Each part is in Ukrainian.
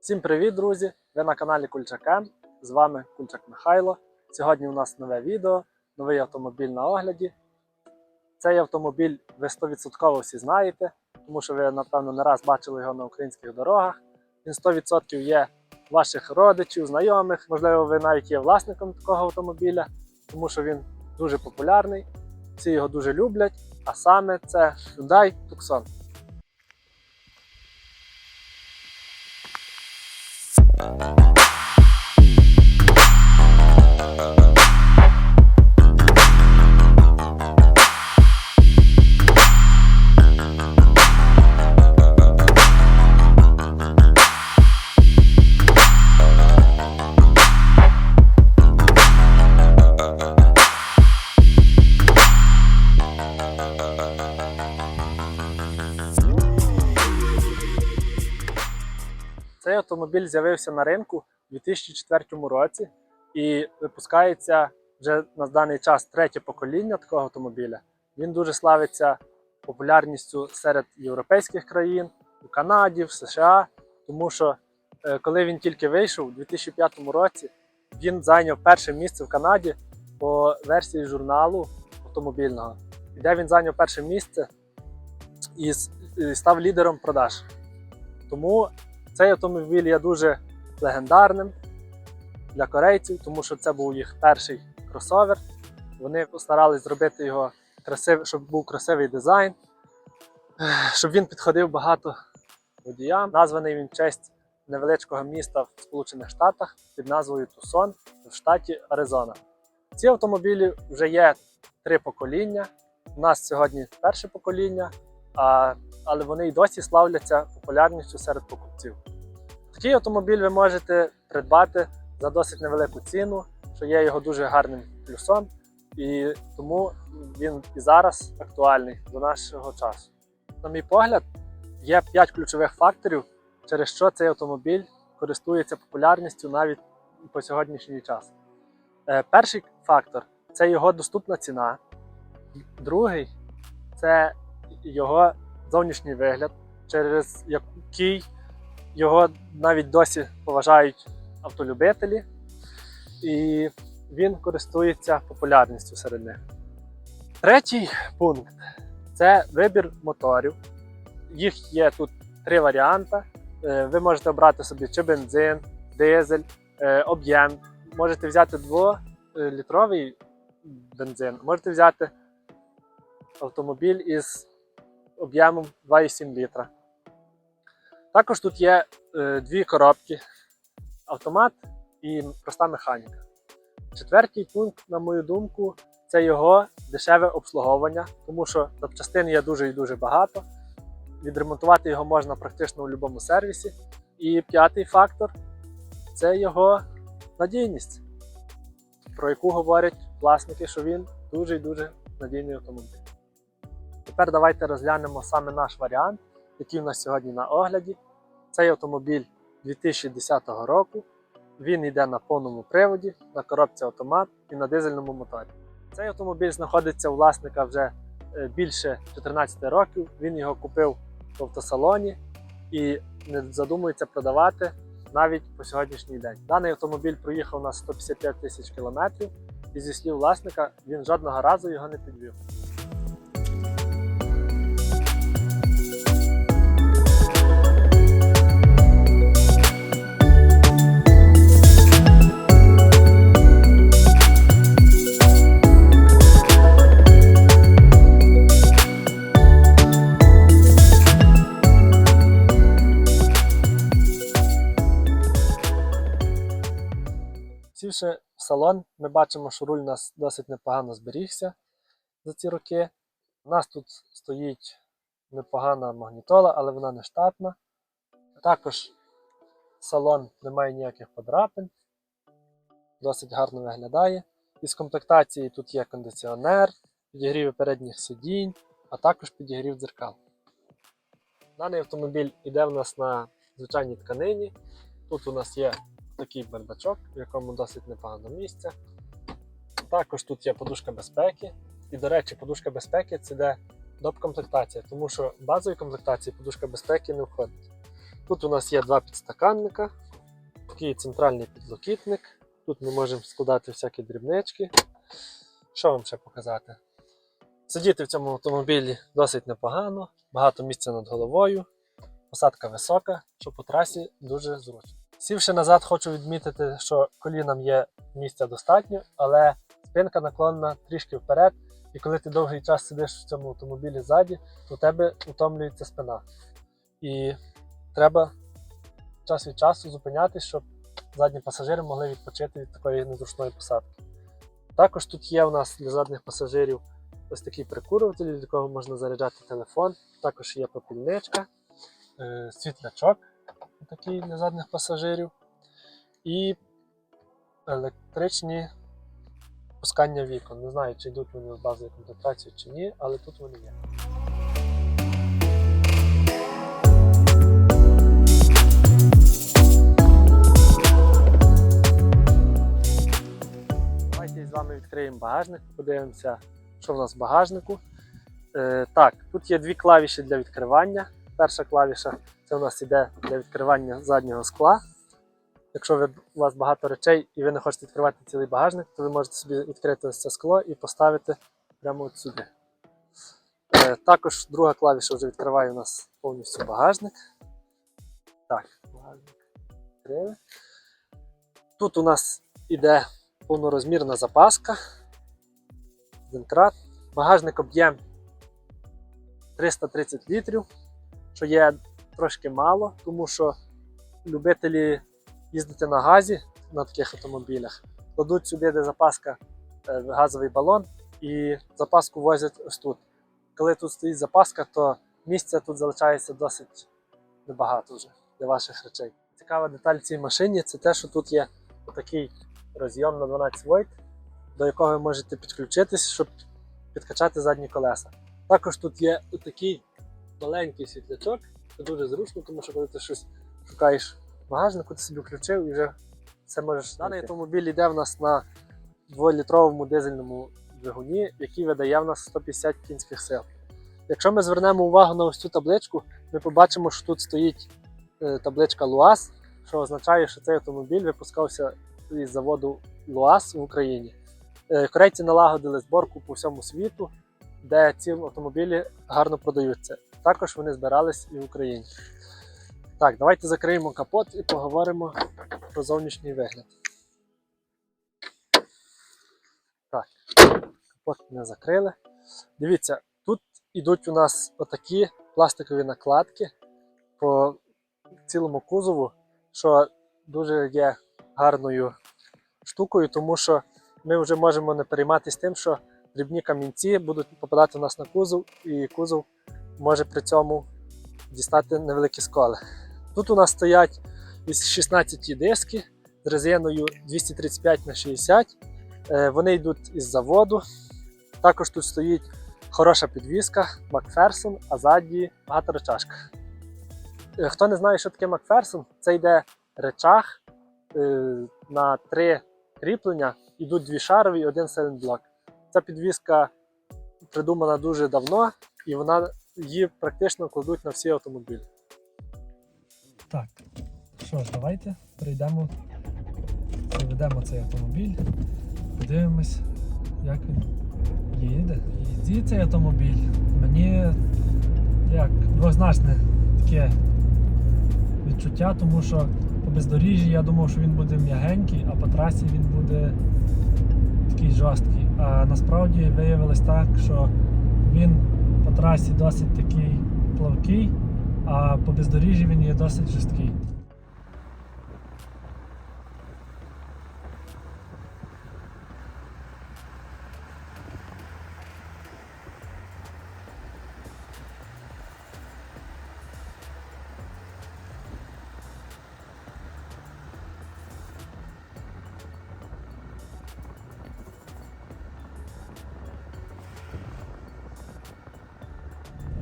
Всім привіт, друзі! Ви на каналі Кульчакен. З вами Кульчак Михайло. Сьогодні у нас нове відео, новий автомобіль на огляді. Цей автомобіль ви 100% всі знаєте, тому що ви, напевно, не раз бачили його на українських дорогах. Він 100% є ваших родичів, знайомих. Можливо, ви навіть є власником такого автомобіля, тому що він дуже популярний. Всі його дуже люблять. А саме це Hyundai Tucson. Thank you. Автомобіль з'явився на ринку у 2004 році і випускається вже на даний час третє покоління такого автомобіля. Він дуже славиться популярністю серед європейських країн, у Канаді, в США, тому що е, коли він тільки вийшов у 2005 році, він зайняв перше місце в Канаді по версії журналу автомобільного, де він зайняв перше місце і став лідером продаж. Тому цей автомобіль є дуже легендарним для корейців, тому що це був їх перший кросовер. Вони постарались зробити його красив, щоб був красивий дизайн, щоб він підходив багато водіям. Названий він в честь невеличкого міста в Сполучених Штатах під назвою Тусон в штаті Аризона. Ці автомобілі вже є три покоління. У нас сьогодні перше покоління, а, але вони й досі славляться популярністю серед покупців. Такий автомобіль ви можете придбати за досить невелику ціну, що є його дуже гарним плюсом, і тому він і зараз актуальний до нашого часу. На мій погляд, є 5 ключових факторів, через що цей автомобіль користується популярністю навіть по сьогоднішній час. Е, Перший фактор це його доступна ціна. Другий це його зовнішній вигляд, через який його навіть досі поважають автолюбителі, і він користується популярністю серед них. Третій пункт це вибір моторів. Їх є тут три варіанти. Е, Ви можете обрати собі чи бензин, дизель, е, об'єм. Можете взяти 2-літровий бензин, можете взяти автомобіль із об'ємом 2,7 літра. Також тут є е, дві коробки: автомат і проста механіка. Четвертий пункт, на мою думку, це його дешеве обслуговування, тому що запчастин є дуже і дуже багато. Відремонтувати його можна практично у будь-якому сервісі. І п'ятий фактор це його надійність, про яку говорять власники, що він дуже і дуже надійний автомобіль. Тепер давайте розглянемо саме наш варіант, який у нас сьогодні на огляді. Цей автомобіль 2010 року. Він йде на повному приводі, на коробці автомат і на дизельному моторі. Цей автомобіль знаходиться у власника вже е, більше 14 років. Він його купив в автосалоні і не задумується продавати навіть по сьогоднішній день. Даний автомобіль проїхав на 155 тисяч кілометрів, і зі слів власника, він жодного разу його не підвів. В салон, ми бачимо, що руль у нас досить непогано зберігся за ці роки. У нас тут стоїть непогана магнітола, але вона не штатна. Також салон не має ніяких подрапин, досить гарно виглядає. Із комплектації тут є кондиціонер, підігрів передніх сидінь, а також підігрів дзеркал. Даний автомобіль іде в нас на звичайній тканині. Тут у нас є такий бардачок, в якому досить непогано місце. Також тут є подушка безпеки. І, до речі, подушка безпеки це де доп-комплектація, тому що в базовій комплектації подушка безпеки не входить. Тут у нас є два підстаканника, такий центральний підлокітник. Тут ми можемо складати всякі дрібнички. Що вам ще показати? Сидіти в цьому автомобілі досить непогано, багато місця над головою, посадка висока, що по трасі дуже зручно. Сівши назад, хочу відмітити, що колінам є місця достатньо, але спинка наклонена трішки вперед, і коли ти довгий час сидиш в цьому автомобілі ззаді, то у тебе утомлюється спина. І треба час від часу зупинятись, щоб задні пасажири могли відпочити від такої незручної посадки. Також тут є у нас для задніх пасажирів ось такий прикурюватель, від якого можна заряджати телефон. Також є попільничка, е, світлячок такий для задніх пасажирів. І електричні пускання вікон. Не знаю, чи йдуть вони в базову комплектацію чи ні, але тут вони є. Давайте з вами відкриємо багажник, подивимося, що в нас в багажнику. Е, так, тут є дві клавіші для відкривання. Перша клавіша це у нас іде для відкривання заднього скла. Якщо ви, у вас багато речей і ви не хочете відкривати цілий багажник, то ви можете собі відкрити ось це скло і поставити прямо от сюди. Е, також друга клавіша вже відкриває у нас повністю багажник. Так, багажник відкрили. Тут у нас іде повнорозмірна запаска. Денкрат. Багажник об'єм 330 літрів, що є трошки мало, тому що любителі їздити на газі на таких автомобілях, кладуть сюди, де запаска е, газовий балон, і запаску возять ось тут. Коли тут стоїть запаска, то місця тут залишається досить небагато вже для ваших речей. Цікава деталь в цій машині це те, що тут є такий розйом на 12 вольт, до якого ви можете підключитись, щоб підкачати задні колеса. Також тут є такий маленький світлячок, це дуже зручно, тому що коли ти щось шукаєш в багажнику, ти собі включив і вже все можеш. Даний автомобіль йде в нас на 2-літровому дизельному двигуні, який видає в нас 150 кінських сил. Якщо ми звернемо увагу на ось цю табличку, ми побачимо, що тут стоїть е, табличка ЛУАЗ, що означає, що цей автомобіль випускався із заводу ЛУАЗ в Україні. Е, Корейці налагодили зборку по всьому світу, де ці автомобілі гарно продаються. Також вони збирались і в Україні. Так, давайте закриємо капот і поговоримо про зовнішній вигляд. Так, капот не закрили. Дивіться, тут ідуть у нас отакі пластикові накладки по цілому кузову, що дуже є гарною штукою, тому що ми вже можемо не перейматися тим, що дрібні камінці будуть попадати у нас на кузов, і кузов може при цьому дістати невеликі сколи. Тут у нас стоять із 16 диски з резиною 235 на 60 Е, Вони йдуть із заводу. Також тут стоїть хороша підвіска Макферсон, а ззаді багаторечашка. Е, Хто не знає, що таке Макферсон, це йде речах е, на три кріплення, йдуть дві шарові і один сайлентблок. Ця підвіска придумана дуже давно і вона її практично кладуть на всі автомобілі. Так, що ж, давайте прийдемо, проведемо цей автомобіль, подивимось, як він їде. Їде цей автомобіль. Мені як двозначне таке відчуття, тому що по бездоріжжі я думав, що він буде м'ягенький, а по трасі він буде такий жорсткий. А насправді виявилось так, що він по трасі досить такий плавкий, а по бездоріжжі він є досить жорсткий.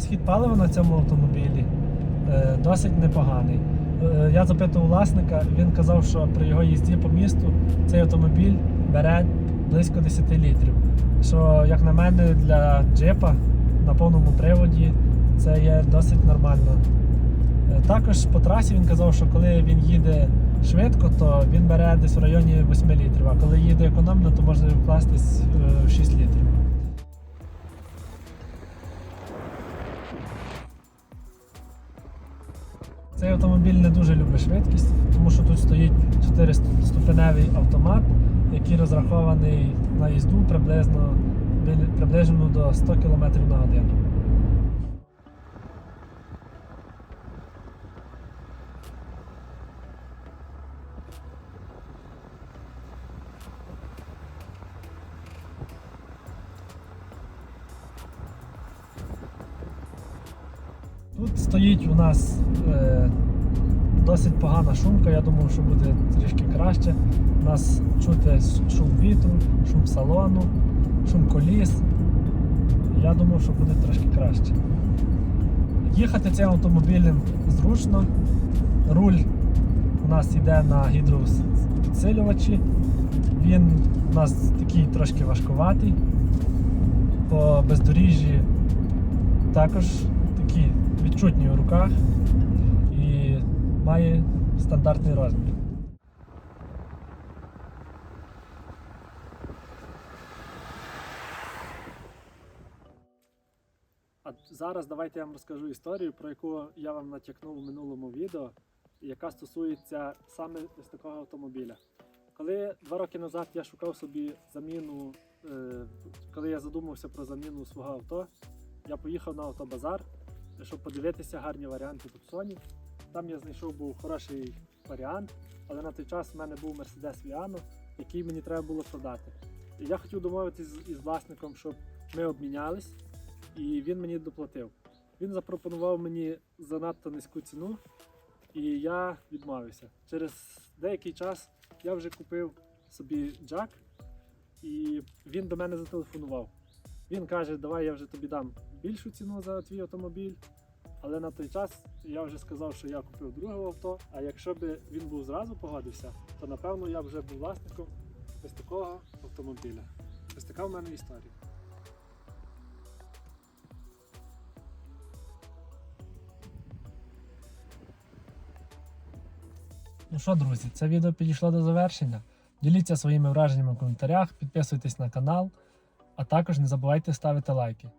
Розхід палива на цьому автомобілі е, досить непоганий. Е, я запитував власника, він казав, що при його їзді по місту цей автомобіль бере близько 10 літрів. Що, як на мене, для джипа на повному приводі це є досить нормально. Е, Також по трасі він казав, що коли він їде швидко, то він бере десь в районі 8 літрів, а коли їде економно, то можна вкластись в 6 літрів. Цей автомобіль не дуже любить швидкість, тому що тут стоїть 4-ступеневий автомат, який розрахований на їзду приблизно приблизно до 100 км на годину. Тут стоїть у нас е, досить погана шумка, я думав, що буде трішки краще. У нас чути шум вітру, шум салону, шум коліс. Я думав, що буде трошки краще. Їхати цим автомобілем зручно. Руль у нас йде на гідропідсилювачі. Він у нас такий трошки важкуватий. По бездоріжжі також такі відчутні у руках і має стандартний розмір. Зараз давайте я вам розкажу історію, про яку я вам натякнув у минулому відео, яка стосується саме ось такого автомобіля. Коли два роки назад я шукав собі заміну, е, коли я задумався про заміну свого авто, я поїхав на автобазар, щоб подивитися гарні варіанти Тупсонів. Там я знайшов був хороший варіант, але на той час в мене був Mercedes Viano, який мені треба було продати. І я хотів домовитись з- із власником, щоб ми обмінялись, і він мені доплатив. Він запропонував мені занадто низьку ціну, і я відмовився. Через деякий час я вже купив собі джак, і він до мене зателефонував. Він каже, давай я вже тобі дам більшу ціну за твій автомобіль. Але на той час я вже сказав, що я купив друге авто. А якщо б він був зразу погодився, то напевно я б вже був власником ось такого автомобіля. Ось така в мене історія. Ну що, друзі, це відео підійшло до завершення. Діліться своїми враженнями в коментарях, підписуйтесь на канал, а також не забувайте ставити лайки.